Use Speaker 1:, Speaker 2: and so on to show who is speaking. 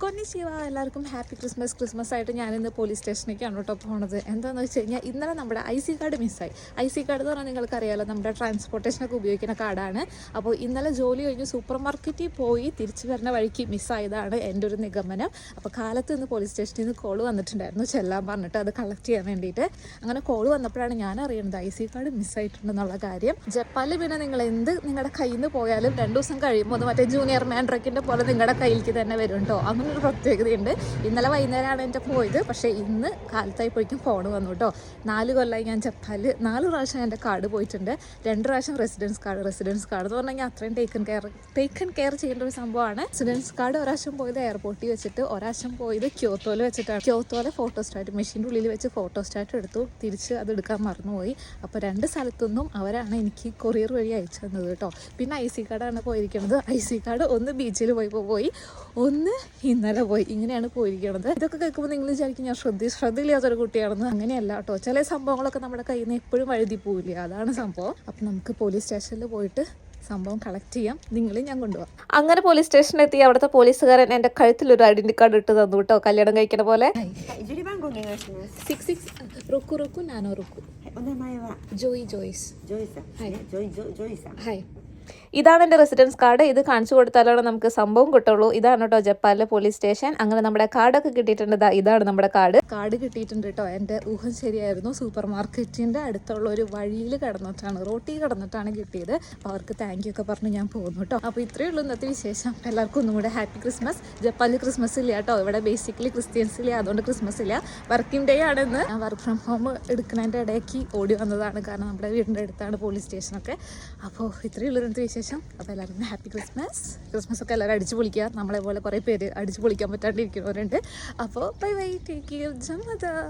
Speaker 1: കൊന്നി ശിവ എല്ലാവർക്കും happy Christmas. Christmas ആയിട്ട് ഞാനിന്ന് പോലീസ് സ്റ്റേഷനിലേക്കാണ് കേട്ടോ പോണത്. എന്താണെന്ന് വെച്ച് കഴിഞ്ഞാൽ ഇന്നലെ നമ്മുടെ ഐ സി കാർഡ് മിസ്സായി. ഐ സി കാർഡ് എന്ന് പറഞ്ഞാൽ നിങ്ങൾക്കറിയാലോ നമ്മുടെ ട്രാൻസ്പോർട്ടേഷനൊക്കെ ഉപയോഗിക്കുന്ന കാർഡാണ്. അപ്പോൾ ഇന്നലെ ജോലി കഴിഞ്ഞ് സൂപ്പർ മാർക്കറ്റിൽ പോയി തിരിച്ചു വരുന്ന വഴിക്ക് മിസ്സായതാണ് എന്റെ ഒരു നിഗമനം. അപ്പോൾ കാലത്ത് നിന്ന് പോലീസ് സ്റ്റേഷനിൽ നിന്ന് കോൾ വന്നിട്ടുണ്ടായിരുന്നു ചെല്ലാൻ പറഞ്ഞിട്ട് അത് കളക്ട് ചെയ്യാൻ വേണ്ടിയിട്ട്. അങ്ങനെ കോൾ വന്നപ്പോഴാണ് ഞാൻ അറിയുന്നത് ഐ സി കാർഡ് മിസ്സായിട്ടുണ്ടെന്നുള്ള കാര്യം. ജപ്പാനിൽ പിന്നെ നിങ്ങൾ എന്ത് നിങ്ങളുടെ കയ്യിൽ നിന്ന് പോയാലും രണ്ട് ദിവസം കഴിയുമ്പോൾ അത് മറ്റേ ജൂനിയർ മാൻഡ്രക്കിന്റെ പോലെ നിങ്ങളുടെ കയ്യിലേക്ക് തന്നെ വരും കേട്ടോ. അങ്ങനെ ഒരു പ്രത്യേകതയുണ്ട്. ഇന്നലെ വൈകുന്നേരമാണ് എന്റെ പോയത്. പക്ഷേ ഇന്ന് കാലത്തായപ്പോഴേക്കും ഫോൺ വന്നു കേട്ടോ നാല് കൊല്ലമായി ഞാൻ ജപ്പാനിൽ നാല് പ്രാവശ്യം എന്റെ കാർഡ് പോയിട്ടുണ്ട്. രണ്ട് പ്രാവശ്യം റെസിഡൻസ് കാർഡ് റെസിഡൻസ് കാർഡ് എന്ന് പറഞ്ഞാൽ അത്രയും ടേക്കൺ കെയർ ടേക്കൺ കെയർ ചെയ്യേണ്ട ഒരു സംഭവമാണ്. റെസിഡൻസ് കാർഡ് ഒരാവശ്യം പോയത് എയർപോർട്ടിൽ വെച്ചിട്ട് ഒരാവശ്യം പോയത് ക്യോത്തോയിൽ വെച്ചിട്ടാണ്. ഫോട്ടോ സ്റ്റാറ്റ് മെഷീന്റെ ഉള്ളിൽ വെച്ച് ഫോട്ടോ സ്റ്റാറ്റ് എടുത്തു. തിരിച്ച് അത് എടുക്കാൻ മറന്നുപോയി. അപ്പോൾ രണ്ട് സ്ഥലത്തൊന്നും അവരാണ് എനിക്ക് കൊറിയർ വഴി അയച്ചു തന്നത് കേട്ടോ പിന്നെ ഐ സി കാർഡാണ് പോയിരിക്കുന്നത്. ഐ സി കാർഡ് ഒന്ന് ബീച്ചിൽ പോയി പോയി. ഒന്ന് ഇന്നലെ പോയി ഇങ്ങനെയാണ് പോയിരിക്കുന്നത് ഇതൊക്കെ കേൾക്കുമ്പോൾ നിങ്ങൾ വിചാരിക്കും ഞാൻ ശ്രദ്ധ ശ്രദ്ധയില്ലാത്തൊരു കുട്ടിയാണെന്ന്. അങ്ങനെയല്ല കേട്ടോ. ചില സംഭവങ്ങളൊക്കെ നമ്മുടെ കയ്യിൽ നിന്ന് എപ്പോഴും എഴുതി പോവില്ല? അതാണ് സംഭവം. അപ്പം നമുക്ക് പോലീസ് സ്റ്റേഷനിൽ പോയിട്ട് സംഭവം കളക്ട് ചെയ്യാം. നിങ്ങളെ ഞാൻ കൊണ്ടുപോകാം അങ്ങനെ പോലീസ് സ്റ്റേഷനിൽ എത്തി അവിടുത്തെ പോലീസുകാരൻ എന്റെ കഴുത്തിൽ ഒരു ഐഡന്റി കാർഡ് ഇട്ട് തന്നു കേട്ടോ കല്യാണം കഴിക്കണ പോലെ. Rukku Rukku Rukku. Joy Joyce.
Speaker 2: Joyce? Hi Joy Joyce?
Speaker 1: Hi ഇതാണ് എന്റെ റെസിഡൻസ് കാർഡ് ഇത് കാണിച്ചു കൊടുത്താലാണ് നമുക്ക് സംഭവം കിട്ടുള്ളൂ. ഇതാണ് കേട്ടോ ജപ്പാനിലെ പോലീസ് സ്റ്റേഷൻ അങ്ങനെ നമ്മുടെ കാർഡൊക്കെ കിട്ടിയിട്ടുണ്ട്. ഇതാ ഇതാണ് നമ്മുടെ കാർഡ്. കാർഡ് കിട്ടിയിട്ടുണ്ട് കേട്ടോ. എന്റെ ഊഹം ശരിയായിരുന്നു. സൂപ്പർ മാർക്കറ്റിന്റെ അടുത്തുള്ള ഒരു വഴിയിൽ കടന്നിട്ടാണ് റോട്ടിൽ കടന്നിട്ടാണ് കിട്ടിയത്. അപ്പോൾ അവർക്ക് താങ്ക് യു ഒക്കെ പറഞ്ഞ് ഞാൻ പോകുന്നു കേട്ടോ. അപ്പോൾ ഇത്രയേ ഉള്ളൂ ഇന്നത്തെ വിശേഷം. എല്ലാവർക്കും ഒന്നും കൂടെ ഹാപ്പി ക്രിസ്മസ് ജപ്പാനിൽ ക്രിസ്മസ് ഇല്ല കേട്ടോ. ഇവിടെ ബേസിക്കലി ക്രിസ്ത്യൻസ് ഇല്ല. അതുകൊണ്ട് ക്രിസ്മസ് ഇല്ല. വർക്കിംഗ് ഡേ ആണെന്ന് ഞാൻ വർക്ക് ഫ്രം ഹോം എടുക്കുന്നതിന്റെ ഇടയ്ക്ക് ഓടി വന്നതാണ്. കാരണം നമ്മുടെ വീടിന്റെ അടുത്താണ് പോലീസ് സ്റ്റേഷനൊക്കെ അപ്പോൾ ഇത്രയേ ഉള്ളൂ ഇന്നത്തെ വിശേഷം. അപ്പോൾ എല്ലാവർക്കും ഹാപ്പി ക്രിസ്മസ്. ക്രിസ്മസ് ഒക്കെ എല്ലാവരും അടിച്ചു പൊളിക്കുക. നമ്മളെ പോലെ കുറേ പേര് അടിച്ചു പൊളിക്കാൻ പറ്റാണ്ടിരിക്കുന്നവരുണ്ട്. അപ്പോൾ ബൈ ബൈ. Take care ജമത